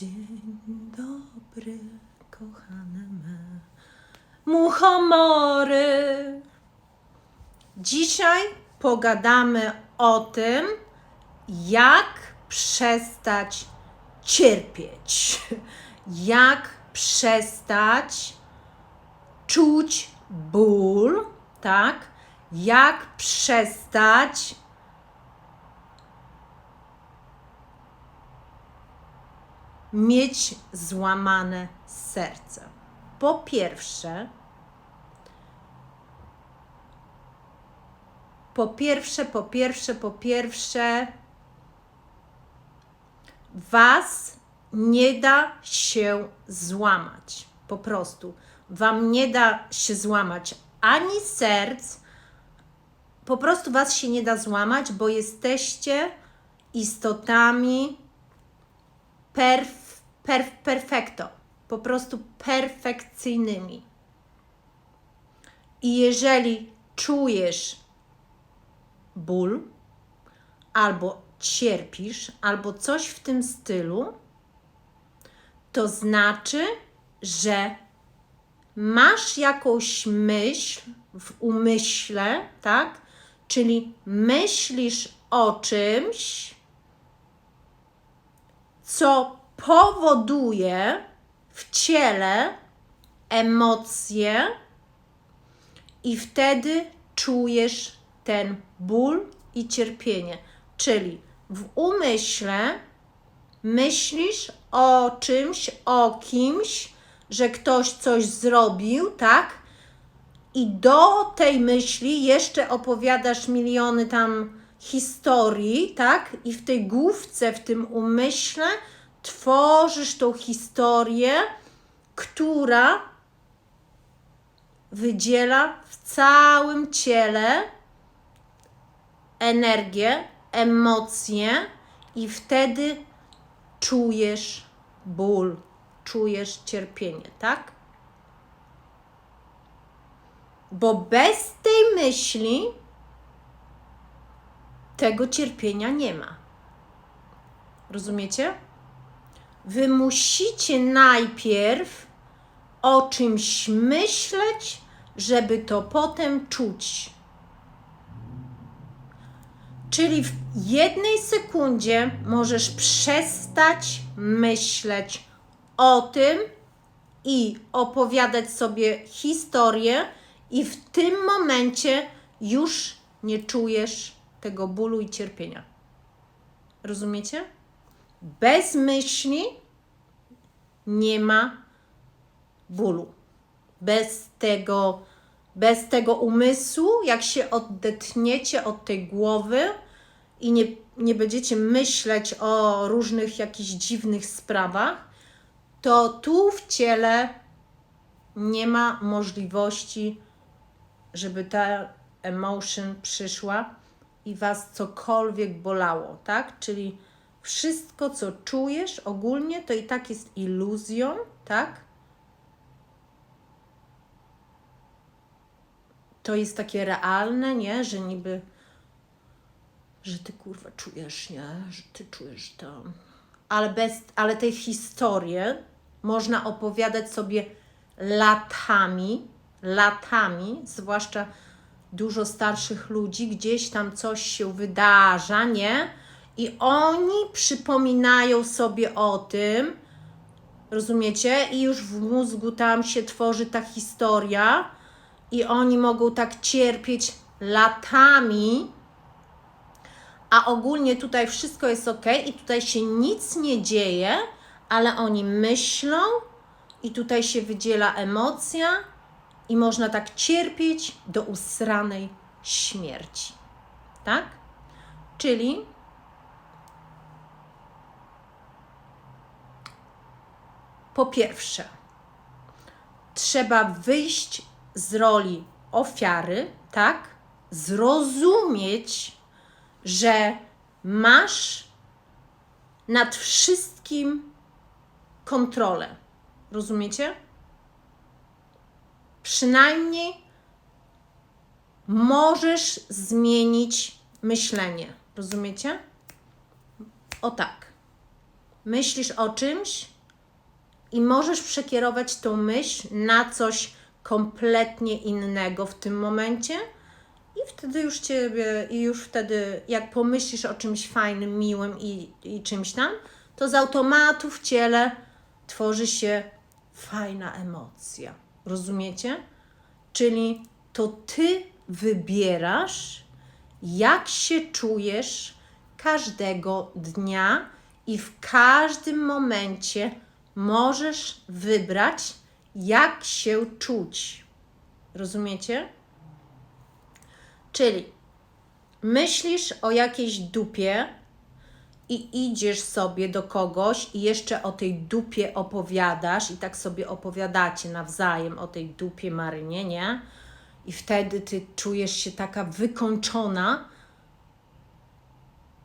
Dzień dobry, kochane me muchomory. Dzisiaj pogadamy o tym, jak przestać cierpieć, jak przestać czuć ból, tak? Jak przestać mieć złamane serce. Po pierwsze, po pierwsze, po pierwsze, po pierwsze, was nie da się złamać. Po prostu. Wam nie da się złamać ani serc, po prostu was się nie da złamać, bo jesteście istotami perf, perf, perfekto, po prostu perfekcyjnymi. I jeżeli czujesz ból, albo cierpisz, albo coś w tym stylu, to znaczy, że masz jakąś myśl w umyśle, tak? Czyli myślisz o czymś, co powoduje w ciele emocje, i wtedy czujesz ten ból i cierpienie. Czyli w umyśle myślisz o czymś, o kimś, że ktoś coś zrobił, tak? I do tej myśli jeszcze opowiadasz miliony tam historii, tak? I w tej główce, w tym umyśle tworzysz tą historię, która wydziela w całym ciele energię, emocje i wtedy czujesz ból, czujesz cierpienie, tak? Bo bez tej myśli tego cierpienia nie ma. Rozumiecie? Wy musicie najpierw o czymś myśleć, żeby to potem czuć. Czyli w jednej sekundzie możesz przestać myśleć o tym i opowiadać sobie historię, i w tym momencie już nie czujesz tego bólu i cierpienia. Rozumiecie? Bez myśli nie ma bólu. Bez tego, bez tego umysłu, jak się odetniecie od tej głowy i nie, nie będziecie myśleć o różnych jakichś dziwnych sprawach, to tu w ciele nie ma możliwości, żeby ta emotion przyszła i was cokolwiek bolało, tak? Czyli wszystko, co czujesz ogólnie, to i tak jest iluzją, tak? To jest takie realne, nie? Że niby, że ty kurwa czujesz, nie? Że ty czujesz to. Ale, bez, ale tej historie można opowiadać sobie latami, latami, zwłaszcza dużo starszych ludzi, gdzieś tam coś się wydarza, nie? I oni przypominają sobie o tym, rozumiecie? I już w mózgu tam się tworzy ta historia, i oni mogą tak cierpieć latami, a ogólnie tutaj wszystko jest ok i tutaj się nic nie dzieje, ale oni myślą i tutaj się wydziela emocja i można tak cierpieć do usranej śmierci. Tak? Czyli po pierwsze, trzeba wyjść z roli ofiary, tak? Zrozumieć, że masz nad wszystkim kontrolę. Rozumiecie? Przynajmniej możesz zmienić myślenie. Rozumiecie? O tak. myślisz o czymś i możesz przekierować tą myśl na coś kompletnie innego w tym momencie. I wtedy już ciebie, i już wtedy, jak pomyślisz o czymś fajnym, miłym i, i czymś tam, to z automatu w ciele tworzy się fajna emocja. Rozumiecie? Czyli to ty wybierasz, jak się czujesz każdego dnia i w każdym momencie możesz wybrać, jak się czuć. Rozumiecie? Czyli myślisz o jakiejś dupie i idziesz sobie do kogoś i jeszcze o tej dupie opowiadasz i tak sobie opowiadacie nawzajem o tej dupie Marynie, nie? I wtedy ty czujesz się taka wykończona,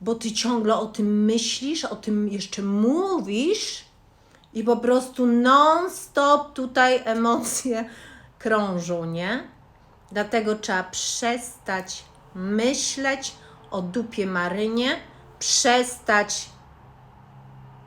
bo ty ciągle o tym myślisz, o tym jeszcze mówisz i po prostu non-stop tutaj emocje krążą, nie? Dlatego trzeba przestać myśleć o dupie Marynie, przestać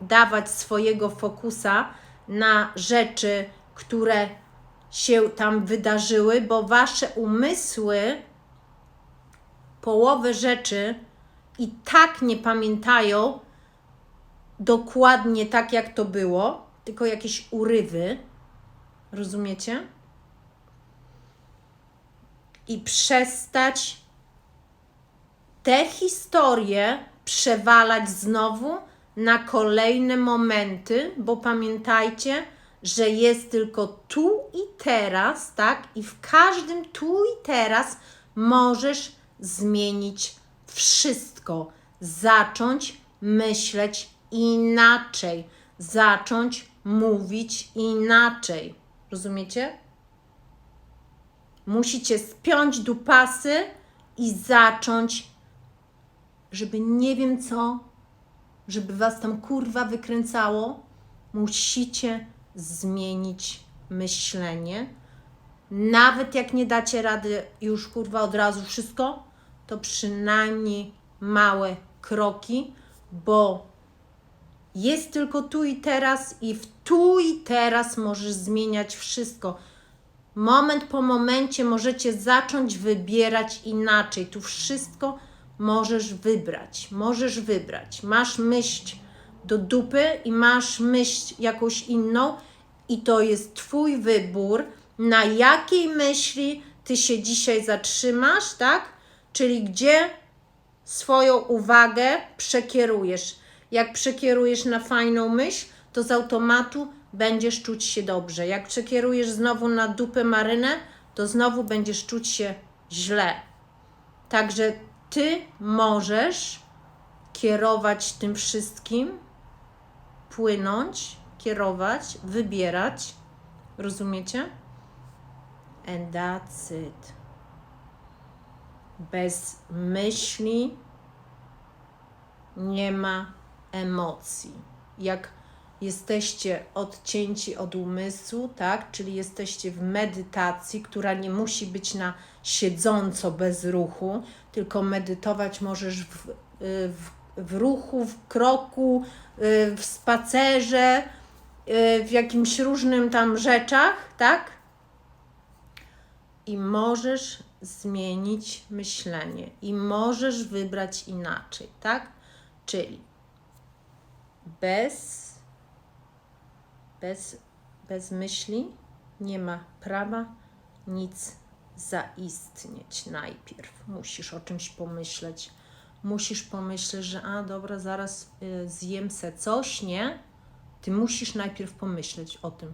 dawać swojego fokusa na rzeczy, które się tam wydarzyły, bo wasze umysły połowę rzeczy i tak nie pamiętają dokładnie tak, jak to było, tylko jakieś urywy. Rozumiecie? I przestać te historie przewalać znowu na kolejne momenty, bo pamiętajcie, że jest tylko tu i teraz, tak? I w każdym tu i teraz możesz zmienić wszystko. Zacząć myśleć inaczej, zacząć mówić inaczej. Rozumiecie? Musicie spiąć dupasy i zacząć, żeby nie wiem co, żeby was tam kurwa wykręcało, musicie zmienić myślenie. Nawet jak nie dacie rady już kurwa od razu wszystko, to przynajmniej małe kroki, bo jest tylko tu i teraz i w tu i teraz możesz zmieniać wszystko. Moment po momencie możecie zacząć wybierać inaczej. Tu wszystko możesz wybrać. Możesz wybrać. Masz myśl do dupy i masz myśl jakąś inną, i to jest Twój wybór, na jakiej myśli Ty się dzisiaj zatrzymasz, tak? Czyli gdzie swoją uwagę przekierujesz. Jak przekierujesz na fajną myśl, to z automatu będziesz czuć się dobrze. Jak przekierujesz znowu na dupę marynę, to znowu będziesz czuć się źle. Także ty możesz kierować tym wszystkim, płynąć, kierować, wybierać. Rozumiecie? And that's it. Bez myśli nie ma emocji. Jak jesteście odcięci od umysłu, tak? Czyli jesteście w medytacji, która nie musi być na siedząco bez ruchu, tylko medytować możesz w, y, w, w ruchu, w kroku, y, w spacerze, y, w jakimś różnym tam rzeczach, tak? I możesz zmienić myślenie i możesz wybrać inaczej, tak? Czyli bez, bez, bez myśli nie ma prawa nic zaistnieć najpierw. Musisz o czymś pomyśleć. Musisz pomyśleć, że a dobra, zaraz y, zjem se coś, nie? Ty musisz najpierw pomyśleć o tym.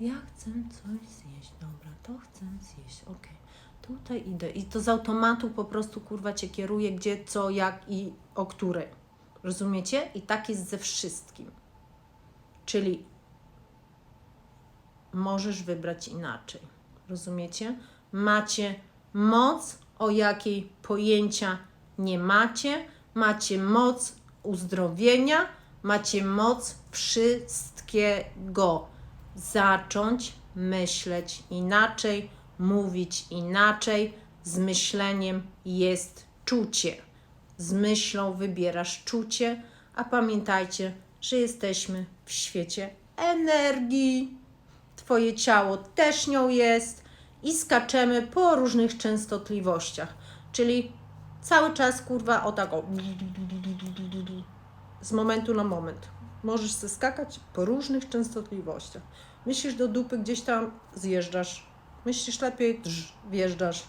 Ja chcę coś zjeść, dobra, to chcę zjeść, okej. Tutaj idę i to z automatu po prostu kurwa cię kieruje, gdzie, co, jak i o której. Rozumiecie? I tak jest ze wszystkim. Czyli możesz wybrać inaczej. Rozumiecie? Macie moc, o jakiej pojęcia nie macie. Macie moc uzdrowienia, macie moc wszystkiego. Zacząć myśleć inaczej, mówić inaczej. Z myśleniem jest czucie. Z myślą wybierasz czucie, A pamiętajcie, że jesteśmy w świecie energii. Twoje ciało też nią jest i skaczemy po różnych częstotliwościach. Czyli cały czas kurwa o tak o z momentu na moment. Możesz se skakać po różnych częstotliwościach. Myślisz do dupy gdzieś tam zjeżdżasz. Myślisz lepiej drz, wjeżdżasz.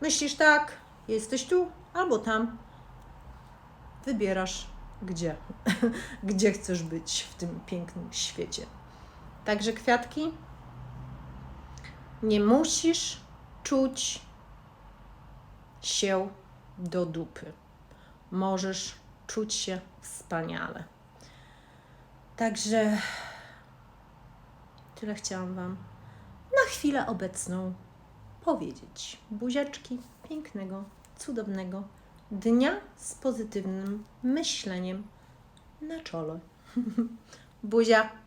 Myślisz tak, jesteś tu albo tam. Wybierasz gdzie. gdzie chcesz być w tym pięknym świecie. Także kwiatki, nie musisz czuć się do dupy. Możesz czuć się wspaniale. Także tyle chciałam Wam na chwilę obecną powiedzieć. Buziaczki pięknego, cudownego dnia z pozytywnym myśleniem na czole. Buzia.